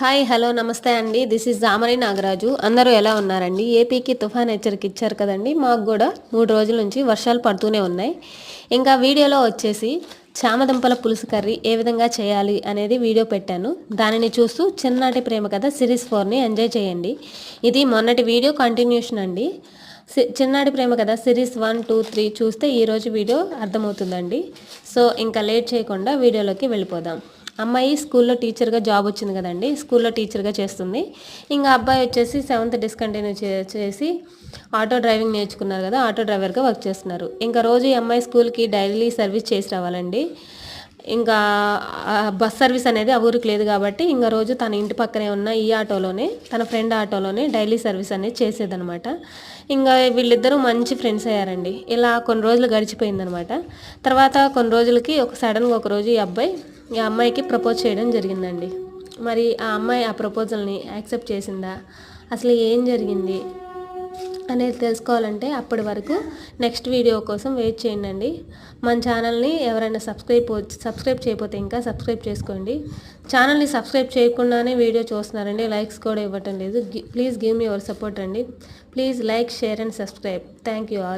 Hi hello namaste అండి. This is Jamari Nagaraju. అందరూ ఎలా ఉన్నారండి? ఏపీకి తుఫాన్ హెచ్చరిక ఇచ్చారు కదండి. మాకు కూడా మూడు రోజుల నుంచి వర్షాలు పడుతూనే ఉన్నాయి. ఇంకా వీడియోలో వచ్చేసి చామదుంపల పులుసు కర్రీ ఏ విధంగా చేయాలి అనేది వీడియో పెట్టాను. దానిని చూస్తూ చిన్ననాటి ప్రేమ కథ సిరీస్ ఫోర్ని ఎంజాయ్ చేయండి. ఇది మొన్నటి వీడియో కంటిన్యూషన్ అండి. సి- చిన్నాడి ప్రేమ కథ సిరీస్ వన్ టూ త్రీ చూస్తే ఈరోజు వీడియో అర్థమవుతుందండి. సో ఇంకా లేట్ చేయకుండా వీడియోలోకి వెళ్ళిపోదాం. అమ్మాయి స్కూల్లో టీచర్గా జాబ్ వచ్చింది కదండి స్కూల్లో టీచర్గా చేస్తుంది. ఇంకా అబ్బాయి వచ్చేసి సెవెంత్ డిస్కంటిన్యూ చేసి ఆటో డ్రైవింగ్ నేర్చుకున్నారు కదా ఆటో డ్రైవర్గా వర్క్ చేస్తున్నారు. ఇంకా రోజు ఈ అమ్మాయి స్కూల్కి డైలీ సర్వీస్ చేసి రావాలండి. ఇంకా బస్ సర్వీస్ అనేది ఆ ఊరికి లేదు కాబట్టి ఇంకా రోజు తన ఇంటి పక్కనే ఉన్న ఈ ఆటోలోనే తన ఫ్రెండ్ ఆటోలోనే డైలీ సర్వీస్ అనేది చేసేదనమాట. ఇంకా వీళ్ళిద్దరూ మంచి ఫ్రెండ్స్ అయ్యారండి. ఇలా కొన్ని రోజులు గడిచిపోయిందనమాట. తర్వాత కొన్ని రోజులకి ఒక సడన్గా ఒక రోజు ఈ అబ్బాయి ఈ అమ్మాయికి ప్రపోజ్ చేయడం జరిగిందండి. మరి ఆ అమ్మాయి ఆ ప్రపోజల్ని యాక్సెప్ట్ చేసిందా? అసలు ఏం జరిగింది? అనేది తెలుసుకోవాలంటే అప్పటి వరకు నెక్స్ట్ వీడియో కోసం వెయిట్ చేయండి మన ఛానల్ని ఎవరైనా సబ్స్క్రైబ్ సబ్స్క్రైబ్ చేయకపోతే ఇంకా సబ్స్క్రైబ్ చేసుకోండి. ఛానల్ని సబ్స్క్రైబ్ చేయకుండానే వీడియో చూస్తున్నారండి. లైక్స్ కూడా ఇవ్వటం లేదు. Please give me your support అండి. Please like share and subscribe thank you all